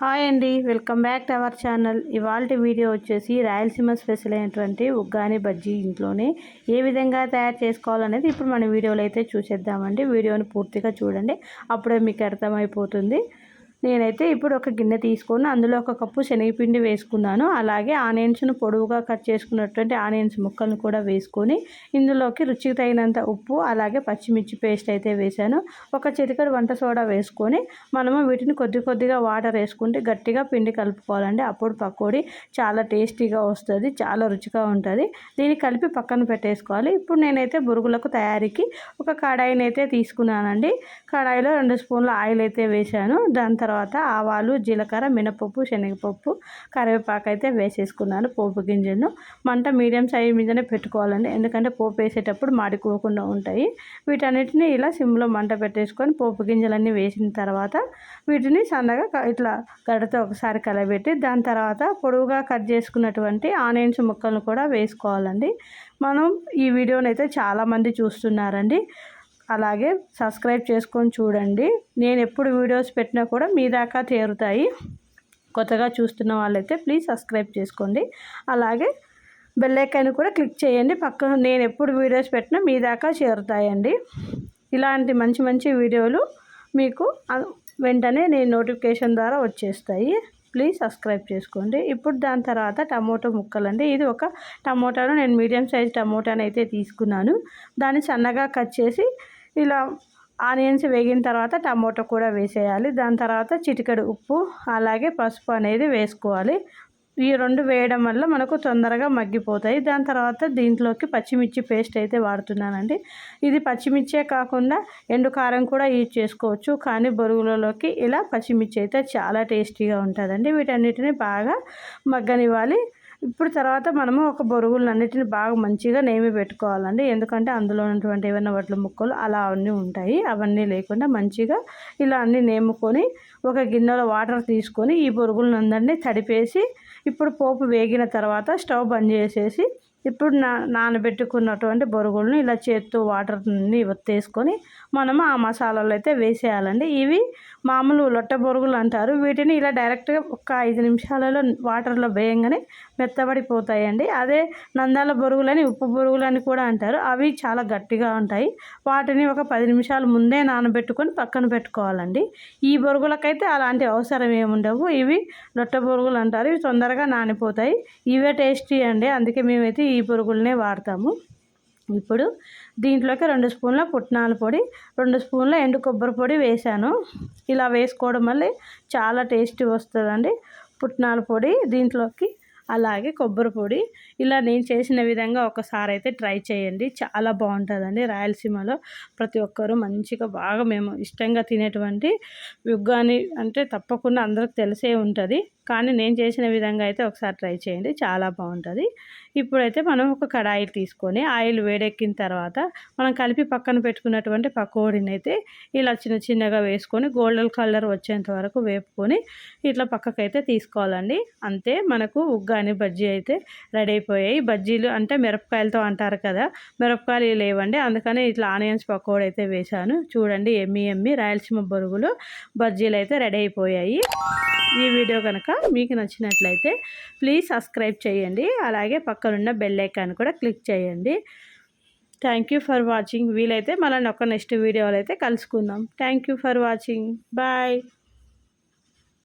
Hi అండి welcome back to our channel. ఇవాళ video వచ్చేసి రాయలసీమ స్పెషల్ అయినటువంటి ఉగ్గాని బజ్జీ ఇంట్లోనే ఏ విధంగా తయారు చేసుకోవాలనేది ఇప్పుడు మన వీడియోలో అయితే చూసేద్దామండి. వీడియోని పూర్తిగా చూడండి అప్పుడే మీకు అర్థమైపోతుంది. నేనైతే ఇప్పుడు ఒక గిన్నె తీసుకొని అందులో ఒక కప్పు శనగపిండి వేసుకున్నాను. అలాగే ఆనియన్స్ను పొడవుగా కట్ చేసుకున్నటువంటి ఆనియన్స్ ముక్కలను కూడా వేసుకొని ఇందులోకి రుచికి తగినంత ఉప్పు అలాగే పచ్చిమిర్చి పేస్ట్ అయితే వేసాను ఒక చిటికడు వంట సోడా వేసుకొని మనము వీటిని కొద్ది కొద్దిగా వాటర్ వేసుకుంటే గట్టిగా పిండి కలుపుకోవాలండి. అప్పుడు పకోడీ చాలా టేస్టీగా వస్తుంది చాలా రుచిగా ఉంటుంది. దీన్ని కలిపి పక్కన పెట్టేసుకోవాలి. ఇప్పుడు నేనైతే బురుగులకు తయారీకి ఒక కడాయిని అయితే తీసుకున్నానండి. కడాయిలో రెండు స్పూన్ల ఆయిల్ అయితే వేసాను దాని తర్వాత ఆవాలు జీలకర్ర మినపప్పు శనగపప్పు కరివేపాకు అయితే వేసేసుకున్నాను పోపు గింజలను మంట మీడియం సైజ్ మీదనే పెట్టుకోవాలండి. ఎందుకంటే పోపు వేసేటప్పుడు మాడిపోకుండా ఉంటాయి. వీటన్నిటిని ఇలా సిమ్లో మంట పెట్టేసుకొని పోపు గింజలన్నీ వేసిన తర్వాత వీటిని సన్నగా ఇట్లా గడతో ఒకసారి కలబెట్టి దాని తర్వాత పొడవుగా కట్ చేసుకున్నటువంటి ఆనియన్స్ ముక్కలను కూడా వేసుకోవాలండి. మనం ఈ వీడియోని అయితే చాలామంది చూస్తున్నారండి. అలాగే సబ్స్క్రైబ్ చేసుకొని చూడండి. నేను ఎప్పుడు వీడియోస్ పెట్టినా కూడా మీ దాకా చేరుతాయి కొత్తగా చూస్తున్న వాళ్ళైతే ప్లీజ్ సబ్స్క్రైబ్ చేసుకోండి. అలాగే బెల్లైకాన్ని కూడా క్లిక్ చేయండి. పక్క నేను ఎప్పుడు వీడియోస్ పెట్టినా మీ దాకా చేరుతాయండి. ఇలాంటి మంచి మంచి వీడియోలు మీకు వెంటనే నేను నోటిఫికేషన్ ద్వారా వచ్చేస్తాయి. ప్లీజ్ సబ్స్క్రైబ్ చేసుకోండి. ఇప్పుడు దాని తర్వాత టమోటో ముక్కలండి. ఇది ఒక టమోటాను నేను మీడియం సైజ్ టమోటాను అయితే తీసుకున్నాను. దాన్ని సన్నగా కట్ చేసి ఇలా ఆనియన్స్ వేగిన తర్వాత టమాటో కూడా వేసేయాలి. దాని తర్వాత చిటికెడు ఉప్పు అలాగే పసుపు అనేది వేసుకోవాలి. ఈ రెండు వేయడం వల్ల మనకు తొందరగా మగ్గిపోతాయి. దాని తర్వాత దీంట్లోకి పచ్చిమిర్చి పేస్ట్ అయితే వాడుతున్నానండి. ఇది పచ్చిమిర్చే కాకుండా ఎండు కారం కూడా యూజ్ చేసుకోవచ్చు. కానీ బొరుగులలోకి ఇలా పచ్చిమిర్చి అయితే చాలా టేస్టీగా ఉంటుందండి. వీటన్నిటిని బాగా మగ్గనివ్వాలి. ఇప్పుడు తర్వాత మనము ఒక బొరుగులన్నిటిని బాగా మంచిగా నేమి పెట్టుకోవాలండి. ఎందుకంటే అందులో ఉన్నటువంటి ఏమైనా వడ్ల ముక్కలు అలా అన్నీ ఉంటాయి. అవన్నీ లేకుండా మంచిగా ఇలా అన్నీ నేముకొని ఒక గిన్నెలో వాటర్ తీసుకొని ఈ బొరుగులందరినీ తడిపేసి ఇప్పుడు పోపు వేగిన తర్వాత స్టవ్ బంద్ చేసేసి ఇప్పుడు నా నానబెట్టుకున్నటువంటి బొరుగులను ఇలా చేత్తో వాటర్ని ఒత్తేసుకొని మనము ఆ మసాలాలు అయితే వేసేయాలండి. ఇవి మామూలు లొట్ట బొరుగులు అంటారు. వీటిని ఇలా డైరెక్ట్గా ఒక ఐదు నిమిషాలలో వాటర్లో వేయంగానే మెత్తబడిపోతాయండి. అదే నందాల బొరుగులని ఉప్పు బొరుగులని కూడా అంటారు. అవి చాలా గట్టిగా ఉంటాయి. వాటిని ఒక పది నిమిషాల ముందే నానబెట్టుకొని పక్కన పెట్టుకోవాలండి. ఈ బొరుగులకైతే అలాంటి అవసరం ఏముండవు ఇవి లొట్ట బొరుగులు అంటారు. ఇవి తొందరగా నానిపోతాయి. ఇవే టేస్టీ అండి. అందుకే మేమైతే ఈ పురుగులనే వాడతాము. ఇప్పుడు దీంట్లోకి రెండు స్పూన్ల పుట్నాల పొడి రెండు స్పూన్ల ఎండు కొబ్బరి పొడి వేసాను ఇలా వేసుకోవడం వల్ల చాలా టేస్టీ వస్తుందండి. పుట్నాల పొడి దీంట్లోకి అలాగే కొబ్బరి పొడి. ఇలా నేను చేసిన విధంగా ఒకసారి అయితే ట్రై చేయండి. చాలా బాగుంటుందండి రాయలసీమలో. ప్రతి ఒక్కరూ మంచిగా బాగా మేము ఇష్టంగా తినేటువంటి యుగ్గాని అంటే తప్పకుండా అందరికి తెలిసే ఉంటుంది. కానీ నేను చేసిన విధంగా అయితే ఒకసారి ట్రై చేయండి. చాలా బాగుంటుంది. ఇప్పుడైతే మనం ఒక కడాయి తీసుకొని ఆయిల్ వేడెక్కిన తర్వాత మనం కలిపి పక్కన పెట్టుకున్నటువంటి పకోడీని అయితే ఇలా చిన్న చిన్నగా వేసుకొని గోల్డెన్ కలర్ వచ్చేంత వరకు వేపుకొని ఇట్లా పక్కకైతే తీసుకోవాలండి. అంతే మనకు ఉగ్గాని బజ్జీ అయితే రెడీ అయిపోయాయి. బజ్జీలు అంటే మిరపకాయలతో అంటారు కదా మిరపకాయలు లేవండి. అందుకని ఇట్లా ఆనియన్స్ పకోడీ అయితే వేశాను. చూడండి ఎమ్మి ఎమ్మి రాయలసీమ బొరుగులు బజ్జీలు అయితే రెడీ అయిపోయాయి. ఈ వీడియో కనుక మీకు నచ్చినట్లయితే ప్లీజ్ సబ్స్క్రైబ్ చేయండి. అలాగే పక్కనున్న బెల్ ఐకాన్ కూడా క్లిక్ చేయండి. Thank you for watching. వీలైతే మళ్ళీ ఒక నెక్స్ట్ వీడియోలో అయితే కలుసుకుందాం. Thank you for watching. Bye.